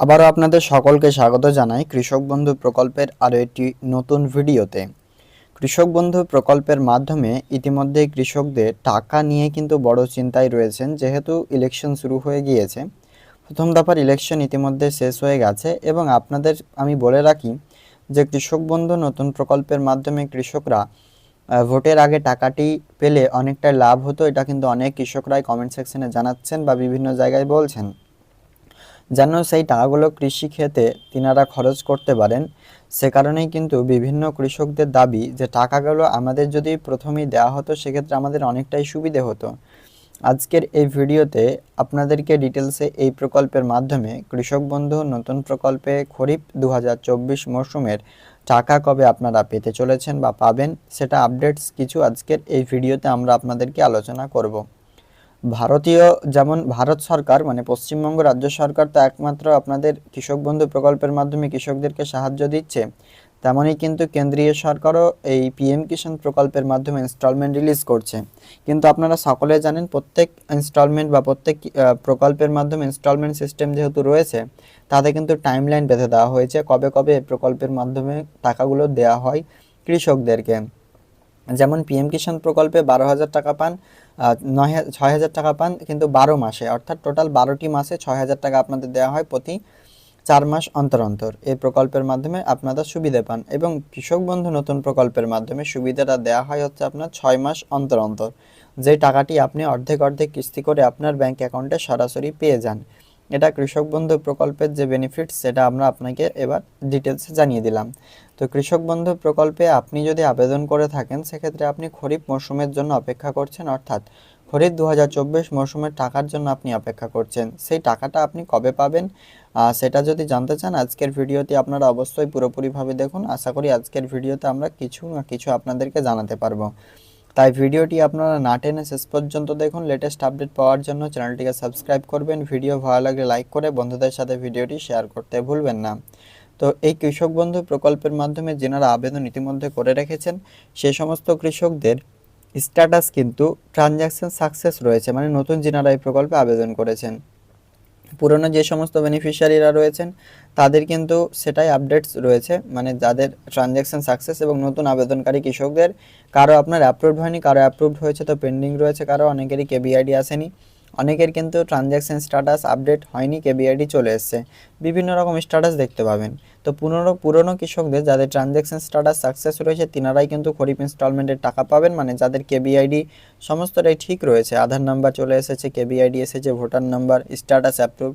আবারও আপনাদের সকলকে স্বাগত জানাই কৃষক বন্ধু প্রকল্পের আরও একটি নতুন ভিডিওতে। কৃষক বন্ধু প্রকল্পের মাধ্যমে ইতিমধ্যে কৃষকদের টাকা নিয়ে কিন্তু বড় চিন্তায় রয়েছেন, যেহেতু ইলেকশন শুরু হয়ে গিয়েছে। প্রথম দফার ইলেকশন ইতিমধ্যে শেষ হয়ে গেছে এবং আপনাদের আমি বলে রাখি যে কৃষক বন্ধু নতুন প্রকল্পের মাধ্যমে কৃষকরা ভোটের আগে টাকাটি পেলে অনেকটা লাভ হতো। এটা কিন্তু অনেক কৃষকরাই কমেন্ট সেকশনে জানাচ্ছেন বা বিভিন্ন জায়গায় বলছেন। যেন সেই টাকাগুলো কৃষি ক্ষেতে তিনারা খরচ করতে পারেন, সে কারণেই কিন্তু বিভিন্ন কৃষকদের দাবি যে টাকাগুলো আমাদের যদি প্রথমেই দেওয়া হতো, সেক্ষেত্রে আমাদের অনেকটাই সুবিধে হতো। আজকের এই ভিডিওতে আপনাদেরকে ডিটেলসে এই প্রকল্পের মাধ্যমে কৃষক বন্ধু নতুন প্রকল্পে খরিফ দু হাজার চব্বিশ মরশুমের টাকা কবে আপনারা পেতে চলেছেন বা পাবেন, সেটা আপডেটস কিছু আজকের এই ভিডিওতে আমরা আপনাদেরকে আলোচনা করব। ভারতীয় যেমন ভারত সরকার মানে পশ্চিমবঙ্গ রাজ্য সরকার তো একমাত্র আপনাদের কৃষক বন্ধু প্রকল্পের মাধ্যমে কৃষকদেরকে সাহায্য দিচ্ছে তেমনই কিন্তু কেন্দ্রীয় সরকারও এই পিএম কিষাণ প্রকল্পের মাধ্যমে ইনস্টলমেন্ট রিলিজ করছে। কিন্তু আপনারা সকলে জানেন প্রত্যেক ইনস্টলমেন্ট বা প্রত্যেক প্রকল্পের মাধ্যমে ইনস্টলমেন্ট সিস্টেম যেহেতু রয়েছে, তাতে কিন্তু টাইমলাইন বেঁধে দেওয়া হয়েছে কবে কবে এই প্রকল্পের মাধ্যমে টাকাগুলো দেওয়া হয় কৃষকদেরকে। যেমন পিএম কিষাণ প্রকল্পে বারো হাজার টাকা পান নয় ছয় হাজার টাকা পান, কিন্তু বারো মাসে, অর্থাৎ টোটাল বারোটি মাসে ছয় হাজার টাকা আপনাদের দেওয়া হয় প্রতি চার মাস অন্তর অন্তর। এই প্রকল্পের মাধ্যমে আপনারা সুবিধা পান এবং কৃষক বন্ধু নতুন প্রকল্পের মাধ্যমে সুবিধাটা দেওয়া হয় হচ্ছে আপনার ছয় মাস অন্তর অন্তর। যে টাকাটি আপনি অর্ধেক অর্ধেক কিস্তি করে আপনার ব্যাংক অ্যাকাউন্টে সরাসরি পেয়ে যান। এটা কৃষক বন্ধু প্রকল্পের যে বেনিফিটস সেটা আমরা আপনাকে এবার ডিটেলসে জানিয়ে দিলাম। তো কৃষক বন্ধু প্রকল্পে আপনি যদি আবেদন করে থাকেন, সেক্ষেত্রে আপনি খরিফ মরশুমের জন্য অপেক্ষা করছেন, অর্থাৎ খরিফ দু হাজার চব্বিশ মরশুমের টাকার জন্য আপনি অপেক্ষা করছেন। সেই টাকাটা আপনি কবে পাবেন? সেটা যদি জানতে চান, আজকের ভিডিওটি আপনারা অবশ্যই পুরোপুরিভাবে দেখুন। আশা করি আজকের ভিডিওতে আমরা কিছু না কিছু আপনাদেরকে জানাতে পারব। তাই ভিডিওটি আপনারা না টেনে শেষ পর্যন্ত দেখুন। লেটেস্ট আপডেট পাওয়ার জন্য চ্যানেলটিকে সাবস্ক্রাইব করবেন। ভিডিও ভালো লাগলে লাইক করে বন্ধুদের সাথে ভিডিওটি শেয়ার করতে ভুলবেন না। তো এই কৃষক বন্ধু প্রকল্পের মাধ্যমে যেনারা আবেদন ইতিমধ্যে করে রেখেছেন সেই সমস্ত কৃষকদের স্ট্যাটাস কিন্তু ট্রানজ্যাকশন সাকসেস রয়েছে। মানে নতুন যেনারা এই প্রকল্পে আবেদন করেছেন। পুরনো যে সমস্ত বেনিফিশিয়ারিরা রয়েছেন, তাদের কিন্তু সেটাই আপডেটস রয়েছে। মানে যাদের ট্রানজ্যাকশান সাকসেস এবং নতুন আবেদনকারী কৃষকদের, কারও আপনার অ্যাপ্রুভড হয়নি, কারও অ্যাপ্রুভড হয়েছে, তো পেন্ডিং রয়েছে, কারও অনেকেরই কেবিআইডি আসেনি। অনেকের কিন্তু ট্রানজ্যাকশান স্ট্যাটাস আপডেট হয়নি কেবিআইডি চলে এসছে। বিভিন্ন রকম স্ট্যাটাস দেখতে পাবেন। তো পুরনো পুরনো কৃষকদের যাদের ট্রানজ্যাকশান স্ট্যাটাস সাকসেস রয়েছে, তিনারাই কিন্তু খরিফ ইনস্টলমেন্টের টাকা পাবেন মানে যাদের কেবিআইডি সমস্তটাই ঠিক রয়েছে। আধার নাম্বার চলে এসেছে কেবিআইডি এসেছে ভোটার নাম্বার স্ট্যাটাস অ্যাপ্রুভ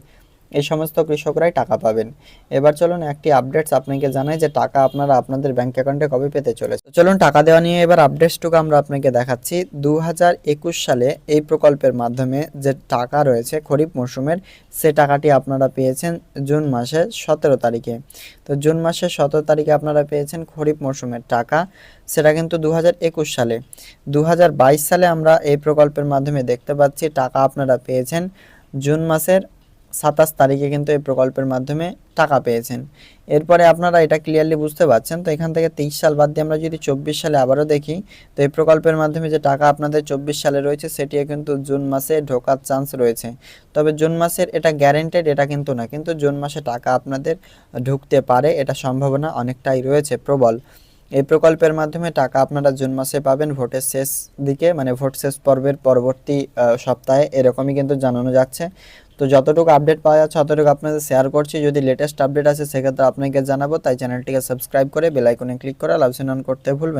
এই সমস্ত কৃষকরাই টাকা পাবেন। এবার চলুন একটি আপডেটস আপনাকে জানাই যে টাকা আপনারা আপনাদের ব্যাংক অ্যাকাউন্টে কবে পেতে চলেছে চলুন টাকা দেওয়া নিয়ে এবার আপডেটসটুকু আমরা আপনাকে দেখাচ্ছি। দু হাজার একুশ সালে এই প্রকল্পের মাধ্যমে যে টাকা রয়েছে খরিফ মরশুমের, সে টাকাটি আপনারা পেয়েছেন জুন মাসের সতেরো তারিখে। তো জুন মাসের সতেরো তারিখে আপনারা পেয়েছেন খরিফ মরশুমের টাকা। সেটা কিন্তু দু হাজার একুশ সালে। দু হাজার বাইশ সালে আমরা এই প্রকল্পের মাধ্যমে দেখতে পাচ্ছি টাকা আপনারা পেয়েছেন জুন মাসের সাতাশ তারিখে কিন্তু এই প্রকল্পের মাধ্যমে টাকা পেয়েছেন। এরপরে আপনারা এটা ক্লিয়ারলি বুঝতে পারছেন, তো এখান থেকে তেইশ সাল বাদ দিয়ে আমরা যদি চব্বিশ সালে আবারও দেখি, তো এই প্রকল্পের মাধ্যমে যে টাকা আপনাদের চব্বিশ সালে রয়েছে, সেটিও কিন্তু জুন মাসে ঢোকার চান্স রয়েছে। তবে জুন মাসের এটা গ্যারেন্টেড এটা কিন্তু না, কিন্তু জুন মাসে টাকা আপনাদের ঢুকতে পারে, এটা সম্ভাবনা অনেকটাই রয়েছে, প্রবল। এই প্রকল্পের মাধ্যমে টাকা আপনারা জুন মাসে পাবেন, ভোটের শেষ দিকে মানে ভোট শেষ পর্বের পরবর্তী সপ্তাহে, এরকমই কিন্তু জানানো যাচ্ছে। তো যতটুকু আপডেট পাওয়া যাচ্ছে ততটুকু আপনাদের শেয়ার করছি যদি লেটেস্ট আপডেট আসে, সেক্ষেত্রে আপনাকে জানাব তাই চ্যানেলটিকে সাবস্ক্রাইব করে বেলাইকনে ক্লিক করে লাভ অন করতে ভুলবেন।